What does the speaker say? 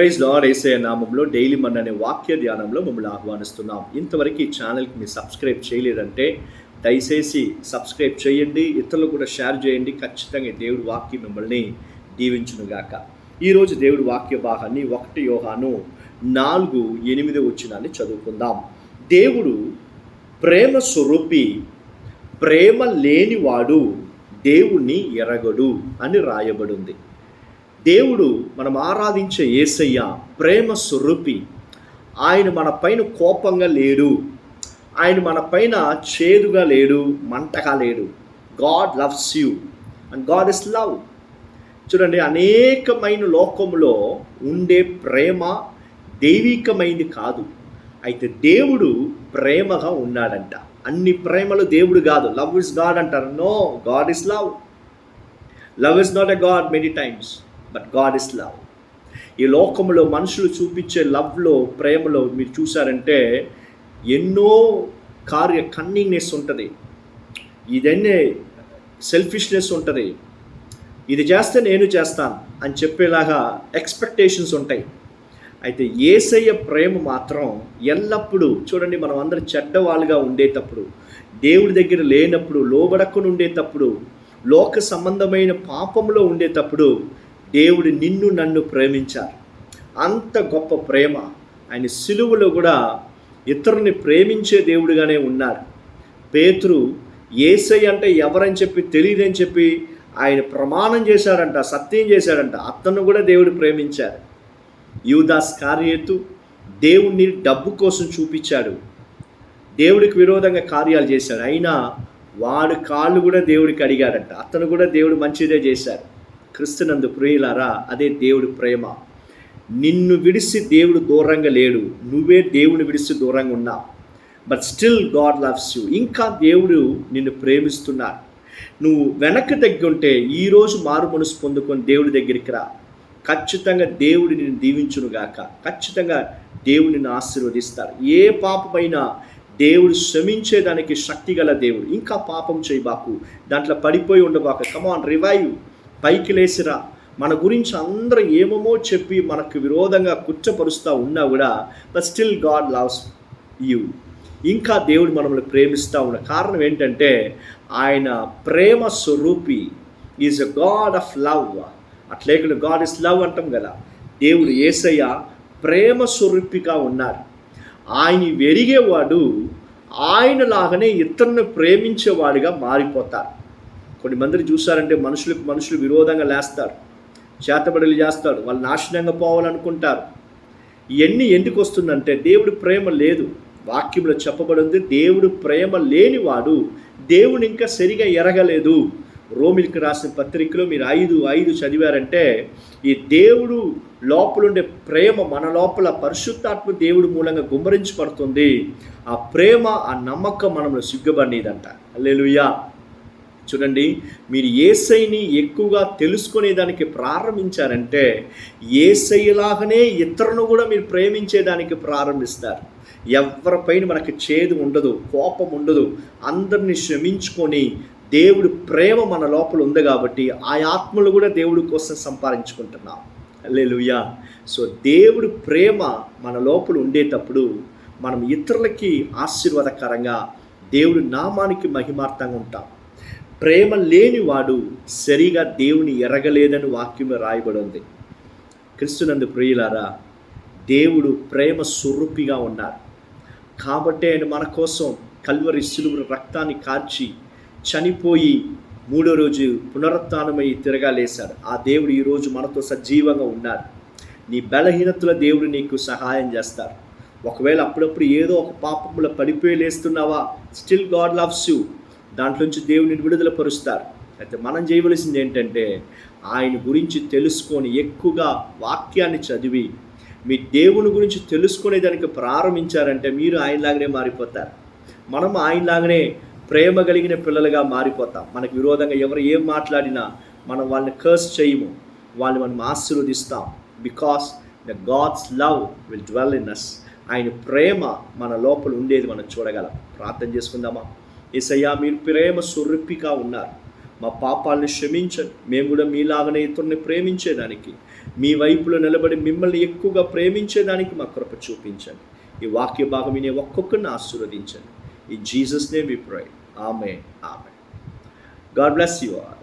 Praise lord ఏసే నామంలో daily Mann అనే వాక్య ధ్యానంలో మమ్మల్ని ఆహ్వానిస్తున్నాం. ఇంతవరకు ఈ ఛానల్కి మీరు సబ్స్క్రైబ్ చేయలేదంటే దయచేసి సబ్స్క్రైబ్ చేయండి ఇతరులు కూడా షేర్ చేయండి. ఖచ్చితంగా దేవుడి వాక్యం మిమ్మల్ని దీవించునుగాక ఈరోజు దేవుడి వాక్య భాగాన్ని ఒకటి యోహాను నాలుగు ఎనిమిది వచ్చినాన్ని చదువుకుందాం. దేవుడు ప్రేమ స్వరూపి ప్రేమ లేనివాడు దేవుణ్ణి ఎరగడు అని రాయబడింది. దేవుడు మనం ఆరాధించే యేసయ్య ప్రేమ స్వరూపి. ఆయన మన పైన కోపంగా లేడు. ఆయన మన పైన చేదుగా లేడు మంటగా లేడు. God loves you and God is love. చూడండి అనేకమైన లోకంలో ఉండే ప్రేమ దైవికమైంది కాదు. అయితే దేవుడు ప్రేమగా ఉన్నాడంట. అన్ని ప్రేమలు దేవుడు కాదు. లవ్ ఇస్ గాడ్ అంటారు. No God is love. Love is not a God many times. But God is love ఈ లోకంలో మనుషులు చూపించే లవ్లో ప్రేమలో మీరు చూసారంటే ఎన్నో కార్య కన్నింగ్నెస్ ఉంటుంది. ఇదన్నీ సెల్ఫిష్నెస్ ఉంటుంది. ఇది చేస్తే నేను చేస్తాను అని చెప్పేలాగా ఎక్స్పెక్టేషన్స్ ఉంటాయి. అయితే ఏసయ్య ప్రేమ మాత్రం ఎల్లప్పుడూ చూడండి మనం అందరం చెడ్డవాళ్ళుగా ఉండేటప్పుడు దేవుడి దగ్గర లేనప్పుడు లోబడకుండా ఉండేటప్పుడు లోక సంబంధమైన పాపంలో ఉండేటప్పుడు దేవుడు నిన్ను నన్ను ప్రేమించారు. అంత గొప్ప ప్రేమ. ఆయన సిలువలో కూడా ఇతరుని ప్రేమించే దేవుడిగానే ఉన్నారు. పేతురు ఏసై అంటే ఎవరని చెప్పి తెలియదని చెప్పి ఆయన ప్రమాణం చేశాడంట సత్యం చేశాడంట. అతను కూడా దేవుడు ప్రేమించారు యూదాస్ కార్యేతు దేవుణ్ణి డబ్బు కోసం చూపించాడు. దేవుడికి విరోధంగా కార్యాలు చేశాడు. అయినా వాడు కాళ్ళు కూడా దేవుడికి అడిగాడంట. అతను కూడా దేవుడు మంచిదే చేశాడు. క్రిస్తునందు ప్రియులారా అదే దేవుడి ప్రేమ. నిన్ను విడిసి దేవుడు దూరంగా లేడు. నువ్వే దేవుని విడిసి దూరంగా ఉన్నావు but still God loves you ఇంకా దేవుడు నిన్ను ప్రేమిస్తున్నాడు నువ్వు వెనక్కి తగ్గి ఉంటే ఈరోజు మారు మనసు పొందుకొని దేవుడి దగ్గరికి రా. ఖచ్చితంగా దేవుడు నిన్ను దీవించునుగాక ఖచ్చితంగా దేవుడు నిన్ను ఆశీర్వదిస్తాడు ఏ పాపమైనా దేవుడు శ్రమించేదానికి శక్తి గల దేవుడు. ఇంకా పాపం చేయబాకు. దాంట్లో పడిపోయి ఉండబాక. కమాన్ రివైవ్ పైకి లేచిరా మన గురించి అందరూ ఏమేమో చెప్పి మనకు విరోధంగా కుచ్చపరుస్తూ ఉన్నా కూడా but still God loves you ఇంకా దేవుడు మనల్ని ప్రేమిస్తూ ఉన్న కారణం ఏంటంటే ఆయన ప్రేమ స్వరూపి is a God of love అట్లేకుండా God is love అంటాం కదా. దేవుడు ఏసయ్య ప్రేమ స్వరూపిగా ఉన్నారు. ఆయన వెరిగేవాడు ఆయనలాగానే ఇతరులను ప్రేమించేవాడిగా మారిపోతారు. కొన్ని మందిని చూసారంటే మనుషులకు మనుషులు విరోధంగా లేస్తారు చేతబడులు చేస్తాడు వాళ్ళు నాశనంగా పోవాలనుకుంటారు. ఇవన్నీ ఎందుకు వస్తుందంటే దేవుడి ప్రేమ లేదు. వాక్యంలో చెప్పబడింది దేవుడు ప్రేమ లేనివాడు దేవుని ఇంకా సరిగా ఎరగలేదు. రోమిల్కి రాసిన పత్రికలో మీరు ఐదు ఐదు చదివారంటే ఈ దేవుడు లోపలుండే ప్రేమ మన లోపల పరిశుద్ధాత్మ దేవుడు మూలంగా గుమ్మరించబడుతుంది. ఆ ప్రేమ ఆ నమ్మకం మనలో సిగ్గుబడినదంట అల్లెలుయ్యా చూడండి మీరు ఏసైని ఎక్కువగా తెలుసుకునేదానికి ప్రారంభించారంటే ఏసైలాగానే ఇతరులను కూడా మీరు ప్రేమించేదానికి ప్రారంభిస్తారు. ఎవరిపైన మనకి చేదు ఉండదు కోపం ఉండదు అందరిని శ్రమించుకొని దేవుడు ప్రేమ మన లోపల ఉంది కాబట్టి ఆ ఆత్మలు కూడా దేవుడి కోసం సంపాదించుకుంటున్నాం. లేలుయా సో దేవుడు ప్రేమ మన లోపల ఉండేటప్పుడు మనం ఇతరులకి ఆశీర్వాదకరంగా దేవుడి నామానికి మహిమార్థంగా ఉంటాం. ప్రేమ లేనివాడు సరిగా దేవుని ఎరగలేదని వాక్యంలో రాయబడి ఉంది క్రిస్తునందు ప్రియులారా దేవుడు ప్రేమ స్వరూపిగా ఉన్నారు. కాబట్టి ఆయన మన కోసం కల్వరి సిలువ రక్తాన్ని కార్చి చనిపోయి మూడో రోజు పునరుత్నమై తిరగలేశాడు ఆ దేవుడు ఈరోజు మనతో సజీవంగా ఉన్నారు. నీ బలహీనతల దేవుడు నీకు సహాయం చేస్తారు. ఒకవేళ అప్పుడప్పుడు ఏదో ఒక పాపంలో పడిపోయి లేస్తున్నావా స్టిల్ గాడ్ లవ్స్ యూ. దాంట్లోంచి దేవుని విడుదల పరుస్తారు అయితే మనం చేయవలసింది ఏంటంటే ఆయన గురించి తెలుసుకొని ఎక్కువగా వాక్యాన్ని చదివి మీ దేవుని గురించి తెలుసుకునేదానికి ప్రారంభించారంటే మీరు ఆయనలాగానే మారిపోతారు. మనం ఆయనలాగానే ప్రేమ కలిగిన పిల్లలుగా మారిపోతాం. మనకు విరోధంగా ఎవరు ఏం మాట్లాడినా మనం వాళ్ళని కర్స్ చేయము. వాళ్ళని మనం ఆశీర్వదిస్తాం. Because the God's love will dwell in us ఆయన ప్రేమ మన లోపల ఉండేది మనం చూడగలం. ప్రార్థన చేసుకుందామా? ఏసయ్యా మీరు ప్రేమ స్వరూపిగా ఉన్నారు. మా పాపాలను క్షమించండి. మేము కూడా మీలాగనే ఇతరుని ప్రేమించేదానికి మీ వైపులో నిలబడి మిమ్మల్ని ఎక్కువగా ప్రేమించేదానికి మా కృప చూపించండి. ఈ వాక్య భాగం వినే ఒక్కొక్కరిని ఆశీర్వదించండి. ఈ జీసస్ నేమ్ వి ఆమె ఆమె గాడ్ బ్లెస్ యు ఆర్